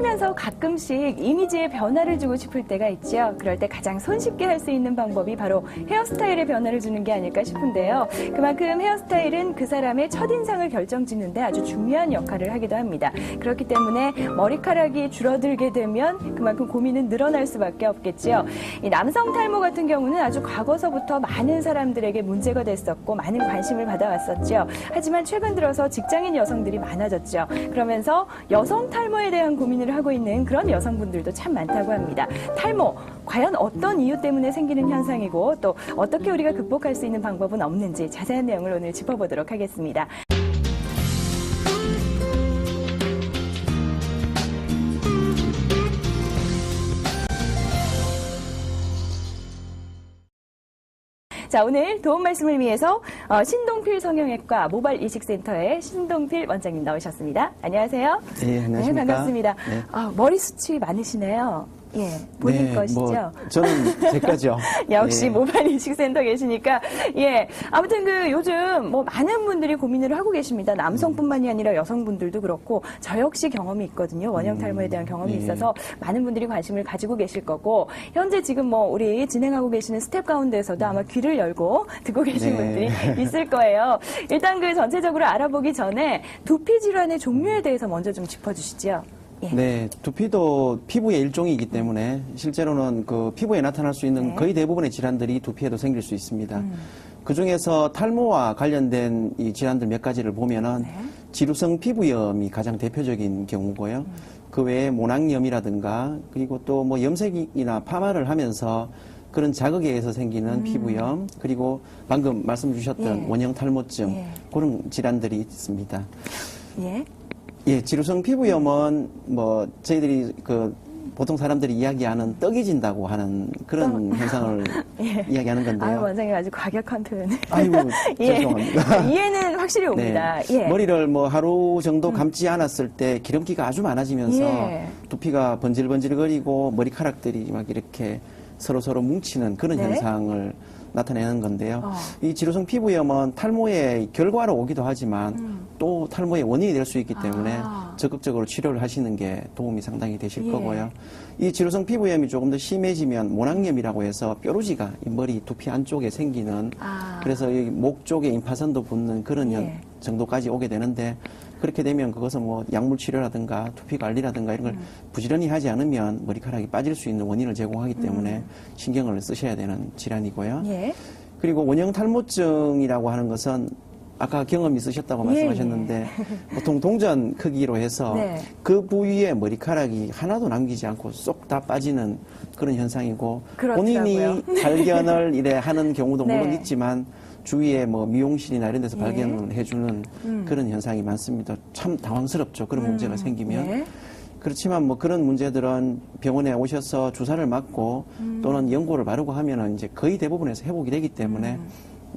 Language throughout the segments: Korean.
살면서 가끔씩 이미지에 변화를 주고 싶을 때가 있죠. 그럴 때 가장 손쉽게 할 수 있는 방법이 바로 헤어스타일에 변화를 주는 게 아닐까 싶은데요. 그만큼 헤어스타일은 그 사람의 첫인상을 결정짓는데 아주 중요한 역할을 하기도 합니다. 그렇기 때문에 머리카락이 줄어들게 되면 그만큼 고민은 늘어날 수밖에 없겠죠. 이 남성 탈모 같은 경우는 아주 과거서부터 많은 사람들에게 문제가 됐었고 많은 관심을 받아왔었죠. 하지만 최근 들어서 직장인 여성들이 많아졌죠. 그러면서 여성 탈모에 대한 고민을 하고 있는 그런 여성분들도 참 많다고 합니다. 탈모, 과연 어떤 이유 때문에 생기는 현상이고 또 어떻게 우리가 극복할 수 있는 방법은 없는지 자세한 내용을 오늘 짚어보도록 하겠습니다. 자, 오늘 도움 말씀을 위해서 어, 신동필 성형외과 모발 이식센터의 신동필 원장님 나오셨습니다. 안녕하세요. 네, 안녕하십니까. 반갑습니다. 네. 아, 머리 숱이 많으시네요. 예, 본인 네, 것이죠. 뭐 저는 제 거죠. 역시 예. 모바일 이식센터 계시니까 예 아무튼 그 요즘 뭐 많은 분들이 고민을 하고 계십니다 남성뿐만이 아니라 여성분들도 그렇고 저 역시 경험이 있거든요 원형 탈모에 대한 경험이 예. 있어서 많은 분들이 관심을 가지고 계실 거고 현재 지금 뭐 우리 진행하고 계시는 스텝 가운데서도 아마 귀를 열고 듣고 계신 네. 분들이 있을 거예요 일단 그 전체적으로 알아보기 전에 두피 질환의 종류에 대해서 먼저 좀 짚어주시죠 예. 네, 두피도 피부의 일종이기 때문에 실제로는 그 피부에 나타날 수 있는 네. 거의 대부분의 질환들이 두피에도 생길 수 있습니다. 그 중에서 탈모와 관련된 이 질환들 몇 가지를 보면은 네. 지루성 피부염이 가장 대표적인 경우고요. 그 외에 모낭염이라든가 그리고 또 뭐 염색이나 파마를 하면서 그런 자극에 의해서 생기는 피부염 그리고 방금 말씀 주셨던 음. 예. 원형 탈모증 예. 그런 질환들이 있습니다. 예. 예, 지루성 피부염은 뭐 저희들이 그 보통 사람들이 이야기하는 떡이 진다고 하는 그런 현상을 이야기하는 아유 건데요. 원장님 아주 과격한 표현을 아이고 예. 죄송합니다. 이해는 확실히 옵니다. 예. 머리를 뭐 하루 정도 감지 않았을 때 기름기가 아주 많아지면서 예. 두피가 번질번질거리고 머리카락들이 막 이렇게 서로 서로 뭉치는 그런 네. 현상을 나타내는 건데요. 어. 이 지루성 피부염은 탈모의 결과로 오기도 하지만 또 탈모의 원인이 될 수 있기 때문에 음. 아. 적극적으로 치료를 하시는 게 도움이 상당히 되실 예. 거고요. 이 지루성 피부염이 조금 더 심해지면 모낭염이라고 해서 뾰루지가 이 머리 두피 안쪽에 생기는 아. 그래서 목 쪽에 임파선도 붙는 그런 연- 예. 정도까지 오게 되는데 그렇게 되면 그것은 뭐 약물 치료라든가 두피 관리라든가 이런 걸 음. 부지런히 하지 않으면 머리카락이 빠질 수 있는 원인을 제공하기 때문에 음. 신경을 쓰셔야 되는 질환이고요. 예. 그리고 원형 탈모증이라고 하는 것은 아까 경험 있으셨다고 예, 말씀하셨는데 보통 동전 크기로 해서 네. 그 부위에 머리카락이 하나도 남기지 않고 쏙 다 빠지는 그런 현상이고 그렇더라고요. 본인이 발견을 이래 하는 경우도 네. 물론 있지만 주위에 뭐 미용실이나 이런 데서 예. 발견을 해주는 음. 그런 현상이 많습니다. 참 당황스럽죠. 그런 문제가 생기면. 예. 그렇지만 뭐 그런 문제들은 병원에 오셔서 주사를 맞고 음. 또는 연고를 바르고 하면은 이제 거의 대부분에서 회복이 되기 때문에 음.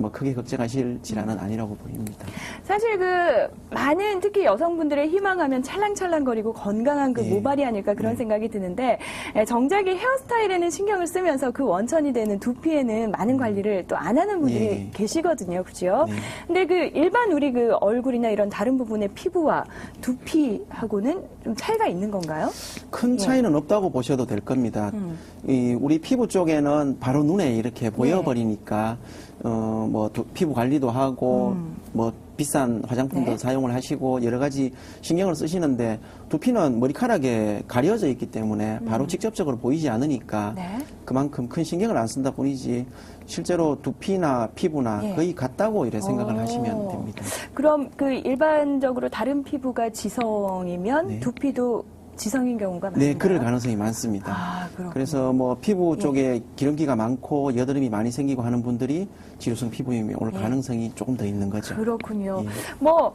뭐 크게 걱정하실 질환은 아니라고 보입니다. 사실 그 많은 특히 여성분들의 희망하면 찰랑찰랑거리고 건강한 그 예. 모발이 아닐까 그런 네. 생각이 드는데 에, 정작이 헤어스타일에는 신경을 쓰면서 그 원천이 되는 두피에는 많은 관리를 또 안 하는 분들이 예. 계시거든요. 그죠? 네. 근데 그 일반 우리 그 얼굴이나 이런 다른 부분의 피부와 두피하고는 좀 차이가 있는 건가요? 큰 차이는 없다고 보셔도 될 겁니다. 예. 음. 이 우리 피부 쪽에는 바로 눈에 이렇게 보여버리니까 어뭐 피부 관리도 하고 음. 뭐 비싼 화장품도 네. 사용을 하시고 여러 가지 신경을 쓰시는데 두피는 머리카락에 가려져 있기 때문에 바로 직접적으로 보이지 않으니까 음. 네. 그만큼 큰 신경을 안 쓴다 뿐이지 실제로 두피나 피부나 예. 거의 같다고 이래 생각을 오. 하시면 됩니다. 그럼 그 일반적으로 다른 피부가 지성이면 네. 두피도 지성인 경우가 많나요? 네, 그럴 가능성이 많습니다. 아. 그래서 뭐 피부 쪽에 기름기가 많고 여드름이 많이 생기고 하는 분들이 지루성 피부염이 올 예. 가능성이 조금 더 있는 거죠. 그렇군요. 예. 뭐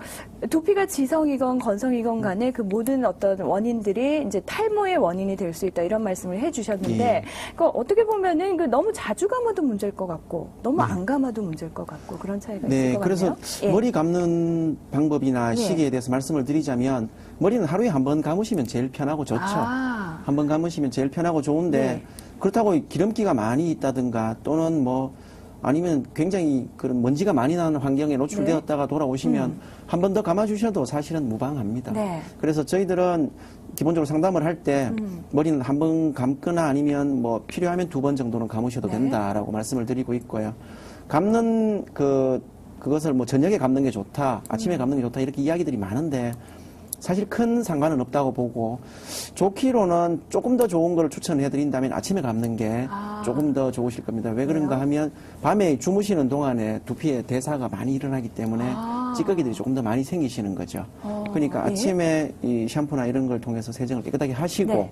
두피가 지성이건 건성이건 간에 그 모든 어떤 원인들이 이제 탈모의 원인이 될 수 있다 이런 말씀을 해주셨는데 예. 그 어떻게 보면은 그 너무 자주 감아도 문제일 것 같고 너무 네. 안 감아도 문제일 것 같고 그런 차이가 있을 네, 것 그래서 같네요. 예. 머리 감는 방법이나 예. 시기에 대해서 말씀을 드리자면 머리는 하루에 한 번 감으시면 제일 편하고 좋죠. 아. 한번 감으시면 제일 편하고 좋은데 네. 그렇다고 기름기가 많이 있다든가 또는 뭐 아니면 굉장히 그런 먼지가 많이 나는 환경에 노출되었다가 돌아오시면 한번 더 감아주셔도 사실은 무방합니다. 네. 그래서 저희들은 기본적으로 상담을 할때 머리는 한 번 감거나 아니면 뭐 필요하면 두 번 정도는 감으셔도 네. 된다라고 말씀을 드리고 있고요. 감는 그 그것을 뭐 저녁에 감는 게 좋다, 아침에 감는 게 좋다 이렇게 이야기들이 많은데 사실 큰 상관은 없다고 보고 좋기로는 조금 더 좋은 걸 추천해 드린다면 아침에 감는 게 아. 조금 더 좋으실 겁니다. 왜 그런가? 하면 밤에 주무시는 동안에 두피에 대사가 많이 일어나기 때문에 아. 찌꺼기들이 조금 더 많이 생기시는 거죠. 어, 그러니까 예. 아침에 이 샴푸나 이런 걸 통해서 세정을 깨끗하게 하시고 네.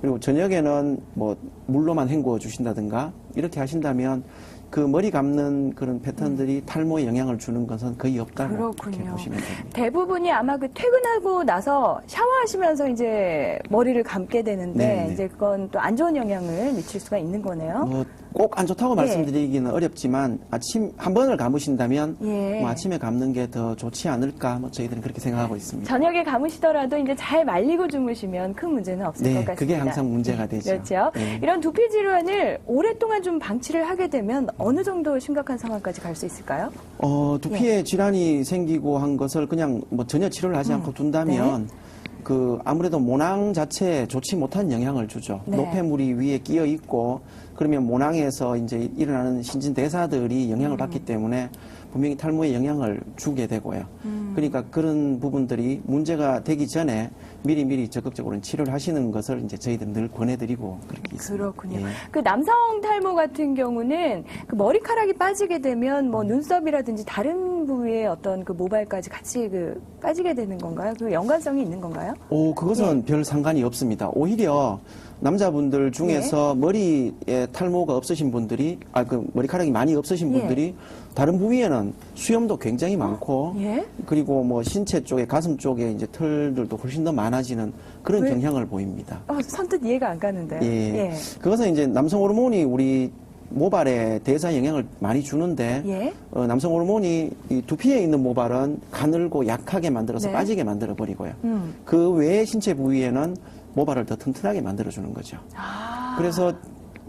그리고 저녁에는 뭐 물로만 헹구어 주신다든가 이렇게 하신다면 그 머리 감는 그런 패턴들이 탈모에 영향을 주는 것은 거의 없다고 음. 그렇군요. 보시면 됩니다. 대부분이 아마 그 퇴근하고 나서 샤워하시면서 이제 머리를 감게 되는데 네, 네. 이제 그건 또 안 좋은 영향을 미칠 수가 있는 거네요. 뭐 꼭 안 좋다고 예. 말씀드리기는 어렵지만 아침 한 번을 감으신다면 예. 뭐 아침에 감는 게 더 좋지 않을까 뭐 저희들은 그렇게 생각하고 있습니다. 저녁에 감으시더라도 이제 잘 말리고 주무시면 큰 문제는 없을 것 네, 같습니다. 그게 항상 문제가 되죠. 그렇죠. 네. 이런 두피 질환을 오랫동안 좀 방치를 하게 되면 어느 정도 심각한 상황까지 갈 수 있을까요? 어, 예. 두피에 질환이 생기고 한 것을 그냥 뭐 전혀 치료를 하지 음. 않고 둔다면 네. 그 아무래도 모낭 자체에 좋지 못한 영향을 주죠. 네. 노폐물이 위에 끼어 있고 그러면 모낭에서 이제 일어나는 신진 대사들이 음. 영향을 받기 때문에 분명히 탈모에 영향을 주게 되고요. 음. 그러니까 그런 부분들이 문제가 되기 전에 미리미리 적극적으로 치료를 하시는 것을 이제 저희들은 늘 권해드리고 그렇게 있습니다. 그렇군요. 예. 그 남성 탈모 같은 경우는 그 머리카락이 빠지게 되면 뭐 눈썹이라든지 다른 부위에 어떤 그 모발까지 같이 그 빠지게 되는 건가요? 그 연관성이 있는 건가요? 오, 그것은 예. 별 상관이 없습니다. 오히려 남자분들 중에서 예. 머리에 탈모가 없으신 분들이, 아, 그 머리카락이 많이 없으신 예. 분들이 다른 부위에는 수염도 굉장히 많고, 예. 그리고 뭐 신체 쪽에, 가슴 쪽에 이제 털들도 훨씬 더 많아지는 그런 왜? 경향을 보입니다. 어, 선뜻 이해가 안 가는데요. 예. 그것은 이제 남성 호르몬이 우리 모발에 대사 영향을 많이 주는데, 예. 어, 남성 호르몬이 이 두피에 있는 모발은 가늘고 약하게 만들어서 네. 빠지게 만들어 버리고요. 음. 그 외의 신체 부위에는 모발을 더 튼튼하게 만들어 주는 거죠. 아. 그래서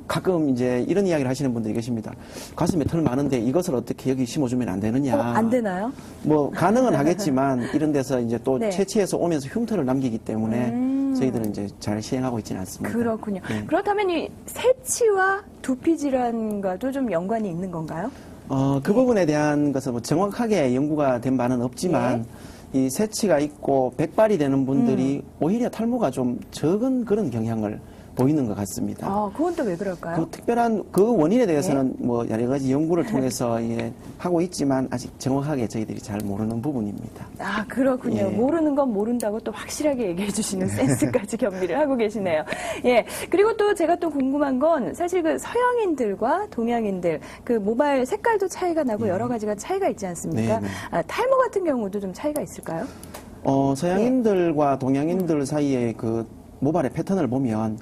가끔 이제 이런 이야기를 하시는 분들이 계십니다. 가슴에 털 많은데 이것을 어떻게 여기 심어주면 안 되느냐. 어, 안 되나요? 뭐 가능은 하겠지만 이런 데서 이제 또 네. 채취해서 오면서 흉터를 남기기 때문에 음. 저희들은 이제 잘 시행하고 있지는 않습니다. 그렇군요. 네. 그렇다면 이 새치와 두피 질환과도 좀 연관이 있는 건가요? 어, 그 부분에 대한 것은 뭐 정확하게 연구가 된 바는 없지만 네. 이 새치가 있고 백발이 되는 분들이 음. 오히려 탈모가 좀 적은 그런 경향을 보이는 것 같습니다. 아, 그건 또 왜 그럴까요? 그 특별한 그 원인에 대해서는 네. 뭐 여러 가지 연구를 통해서 예, 하고 있지만 아직 정확하게 저희들이 잘 모르는 부분입니다. 아, 그렇군요. 예. 모르는 건 모른다고 또 확실하게 얘기해 주시는 센스까지 겸비를 하고 계시네요. 예. 그리고 또 제가 또 궁금한 건 사실 그 서양인들과 동양인들 그 모발 색깔도 차이가 나고 여러 가지가 차이가 있지 않습니까? 예. 네, 네. 아, 탈모 같은 경우도 좀 차이가 있을까요? 어, 서양인들과 네. 동양인들 사이의 그 모발의 패턴을 보면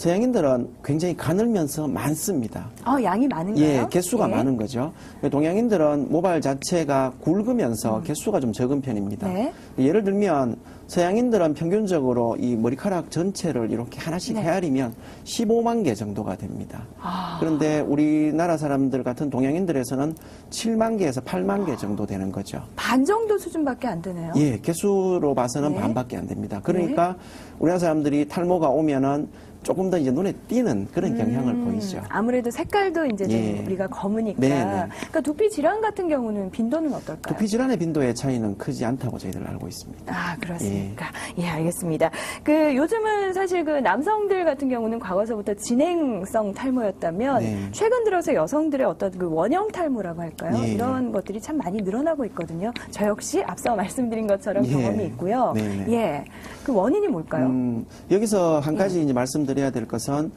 서양인들은 굉장히 가늘면서 많습니다. 아, 양이 많은가요? 예, 개수가 예. 많은 거죠. 동양인들은 모발 자체가 굵으면서 개수가 좀 적은 편입니다. 음. 네. 예를 들면 서양인들은 평균적으로 이 머리카락 전체를 이렇게 하나씩 네. 헤아리면 15만 개 정도가 됩니다. 아. 그런데 우리나라 사람들 같은 동양인들에서는 7만 개에서 8만 개 정도 되는 거죠. 반 정도 수준밖에 안 되네요. 예, 개수로 봐서는 네. 반밖에 안 됩니다. 그러니까 우리나라 사람들이 탈모가 오면은 조금 더 이제 눈에 띄는 그런 경향을 음, 보이죠. 아무래도 색깔도 이제 좀 예. 우리가 검으니까. 네, 네. 그러니까 두피 질환 같은 경우는 빈도는 어떨까요? 두피 질환의 빈도의 차이는 크지 않다고 저희들 알고 있습니다. 아, 그렇습니까? 예. 알겠습니다. 그 요즘은 사실 그 남성들 같은 경우는 과거서부터 진행성 탈모였다면 네. 최근 들어서 여성들의 어떤 그 원형 탈모라고 할까요? 예. 이런 것들이 참 많이 늘어나고 있거든요. 저 역시 앞서 말씀드린 것처럼 예. 경험이 있고요. 네, 네. 예. 그 원인이 뭘까요? 음, 여기서 한 예. 가지 이제 말씀 드려야 될 것은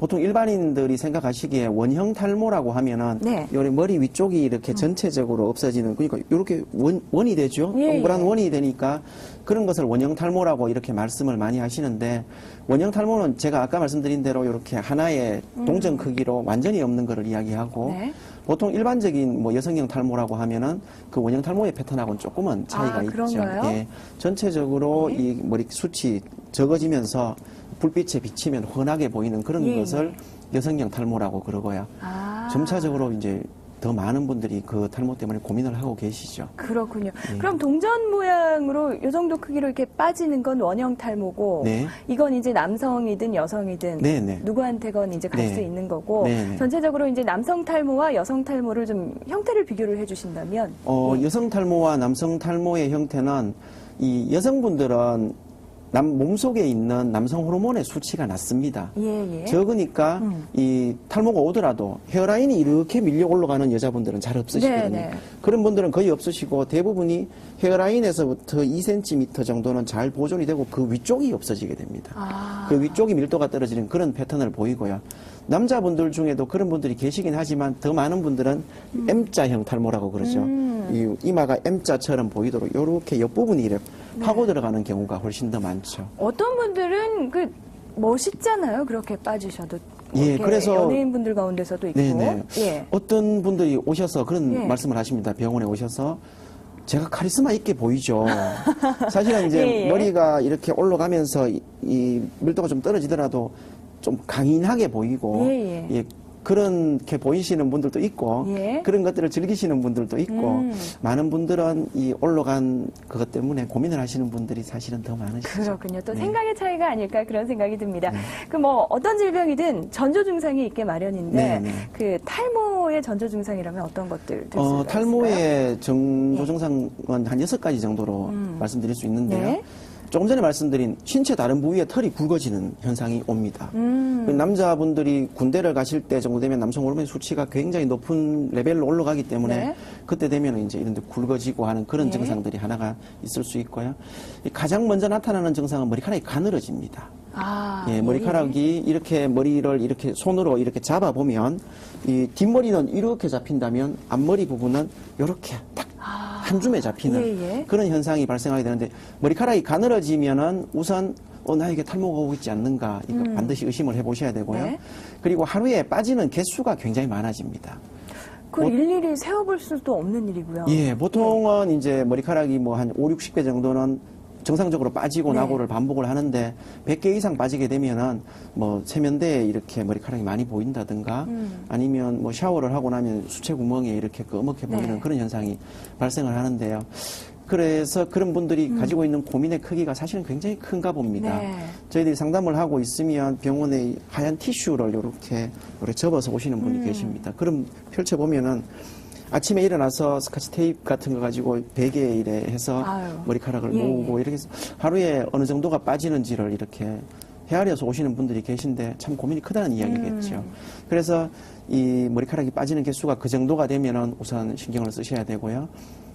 보통 일반인들이 생각하시기에 원형 탈모라고 하면은 네. 요리 머리 위쪽이 이렇게 전체적으로 없어지는 그러니까 이렇게 원, 원이 되죠. 예, 동그란 예. 원이 되니까 그런 것을 원형 탈모라고 이렇게 말씀을 많이 하시는데 원형 탈모는 제가 아까 말씀드린 대로 이렇게 하나의 동전 크기로 완전히 없는 것을 이야기하고 음. 네. 보통 일반적인 뭐 여성형 탈모라고 하면은 그 원형 탈모의 패턴하고는 조금은 차이가 아, 있죠. 예. 전체적으로 네. 이 머리 숱이 적어지면서 불빛에 비치면 훤하게 보이는 그런 예, 것을 여성형 탈모라고 그러고요. 아. 점차적으로 이제 더 많은 분들이 그 탈모 때문에 고민을 하고 계시죠. 그렇군요. 네. 그럼 동전 모양으로 이 정도 크기로 이렇게 빠지는 건 원형 탈모고 네. 이건 이제 남성이든 여성이든 네, 네. 누구한테건 이제 갈 네. 수 있는 거고 네, 네. 전체적으로 이제 남성 탈모와 여성 탈모를 좀 형태를 비교를 해주신다면 어, 예. 여성 탈모와 남성 탈모의 형태는 이 여성분들은 남 몸속에 있는 남성 호르몬의 수치가 낮습니다. 예, 예. 적으니까 음. 이 탈모가 오더라도 헤어라인이 이렇게 밀려 올라가는 여자분들은 잘 없으시거든요. 네, 네. 그런 분들은 거의 없으시고 대부분이 헤어라인에서부터 2cm 정도는 잘 보존이 되고 그 위쪽이 없어지게 됩니다. 아. 그 위쪽이 밀도가 떨어지는 그런 패턴을 보이고요. 남자분들 중에도 그런 분들이 계시긴 하지만 더 많은 분들은 M자형 탈모라고 그러죠. 음. 이 이마가 M자처럼 보이도록 이렇게 옆부분이 이렇게 파고 들어가는 경우가 훨씬 더 많죠. 어떤 분들은 그 멋있잖아요. 그렇게 빠지셔도. 예, 그래서- 연예인분들 가운데서도 있고. 네네. 예. 어떤 분들이 오셔서 그런 예. 말씀을 하십니다. 병원에 오셔서 제가 카리스마 있게 보이죠. 사실은 이제 예, 예. 머리가 이렇게 올라가면서 이, 이 밀도가 좀 떨어지더라도 좀 강인하게 보이고 예, 예. 그렇게 보이시는 분들도 있고 예. 그런 것들을 즐기시는 분들도 있고 음. 많은 분들은 이 올라간 그것 때문에 고민을 하시는 분들이 사실은 더 많으시죠. 그렇군요. 또 네. 생각의 차이가 아닐까 그런 생각이 듭니다. 그뭐 어떤 질병이든 전조 증상이 있게 마련인데 네, 네. 그 탈모의 전조 증상이라면 어떤 것들 들 어? 탈모의 정조 증상은 한 여섯 가지 정도로 음. 말씀드릴 수 있는데요. 네. 조금 전에 말씀드린 신체 다른 부위에 털이 굵어지는 현상이 옵니다. 음. 그 남자분들이 군대를 가실 때 정도 되면 남성 호르몬 수치가 굉장히 높은 레벨로 올라가기 때문에 네. 그때 되면 이제 이런 데 굵어지고 하는 그런 네. 증상들이 하나가 있을 수 있고요. 이 가장 먼저 나타나는 증상은 머리카락이 가늘어집니다. 아, 예, 머리카락이 이렇게 머리를 이렇게 손으로 이렇게 잡아 보면 이 뒷머리는 이렇게 잡힌다면 앞머리 부분은 이렇게 딱 한 줌에 잡히는 예, 예. 그런 현상이 발생하게 되는데 머리카락이 가늘어지면은 우선 어 나에게 탈모가 오고 있지 않는가 이거 반드시 의심을 해보셔야 되고요. 음. 네. 그리고 하루에 빠지는 개수가 굉장히 많아집니다. 그 일일이 세어볼 수도 없는 일이고요. 예, 보통은 이제 머리카락이 뭐 한 5, 60개 정도는 정상적으로 빠지고 네. 나고를 반복을 하는데 100개 이상 빠지게 되면은 뭐 세면대에 이렇게 머리카락이 많이 보인다든가 음. 아니면 뭐 샤워를 하고 나면 수채 구멍에 이렇게 검게 보이는 네. 그런 현상이 발생을 하는데요. 그래서 그런 분들이 가지고 있는 고민의 크기가 사실은 굉장히 큰가 봅니다. 음. 네. 저희들이 상담을 하고 있으면 병원에 하얀 티슈를 이렇게 이렇게 접어서 오시는 분이 음. 계십니다. 그럼 펼쳐보면은 아침에 일어나서 스카치 테이프 같은 거 가지고 베개에 이래 해서 아유. 머리카락을 예, 모으고 이렇게 해서 하루에 어느 정도가 빠지는지를 이렇게 헤아려서 오시는 분들이 계신데 참 고민이 크다는 이야기겠죠. 음. 그래서 이 머리카락이 빠지는 개수가 그 정도가 되면은 우선 신경을 쓰셔야 되고요.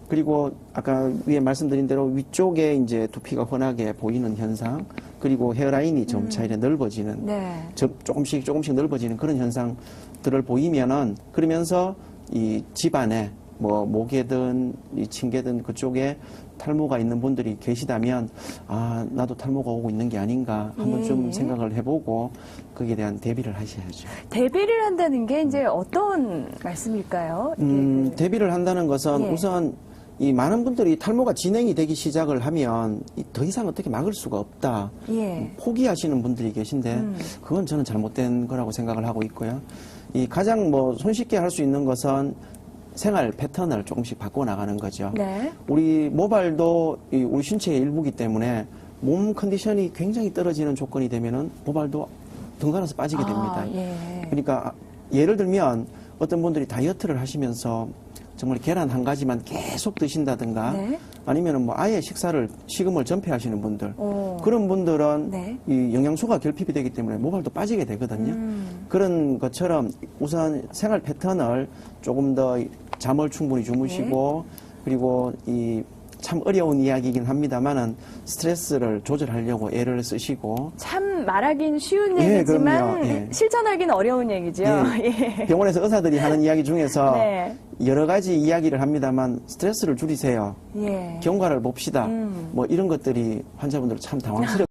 그리고 아까 위에 말씀드린 대로 위쪽에 이제 두피가 훤하게 보이는 현상, 그리고 헤어라인이 점차 이렇게 넓어지는 네. 저- 조금씩 조금씩 넓어지는 그런 현상들을 보이면은 그러면서 이 집안에 뭐 목에든 이 층계든 그쪽에 탈모가 있는 분들이 계시다면 아 나도 탈모가 오고 있는 게 아닌가 한번 예. 좀 생각을 해보고 거기에 대한 대비를 하셔야죠. 대비를 한다는 게 이제 어떤 말씀일까요? 음, 그- 대비를 한다는 것은 예. 우선 이 많은 분들이 탈모가 진행이 되기 시작을 하면 이더 이상 어떻게 막을 수가 없다. 예. 포기하시는 분들이 계신데 음. 그건 저는 잘못된 거라고 생각을 하고 있고요. 이 가장 뭐 손쉽게 할 수 있는 것은 생활 패턴을 조금씩 바꿔 나가는 거죠. 네. 우리 모발도 이 우리 신체의 일부기 때문에 몸 컨디션이 굉장히 떨어지는 조건이 되면은 모발도 등산해서 빠지게 됩니다. 아, 예. 그러니까 예를 들면 어떤 분들이 다이어트를 하시면서 정말 계란 한 가지만 계속 드신다든가 네. 아니면은 뭐 아예 식사를 식음을 전폐하시는 분들 오. 그런 분들은 네. 이 영양소가 결핍이 되기 때문에 모발도 빠지게 되거든요. 음. 그런 것처럼 우선 생활 패턴을 조금 더 잠을 충분히 주무시고 네. 그리고 이 참 어려운 이야기이긴 합니다만은 스트레스를 조절하려고 애를 쓰시고 참 말하긴 쉬운 예, 얘기지만. 예. 실천하기는 어려운 얘기죠. 예. 병원에서 의사들이 하는 이야기 중에서 네. 여러 가지 이야기를 합니다만 스트레스를 줄이세요. 예. 경과를 봅시다. 음. 뭐 이런 것들이 환자분들 참 당황스러워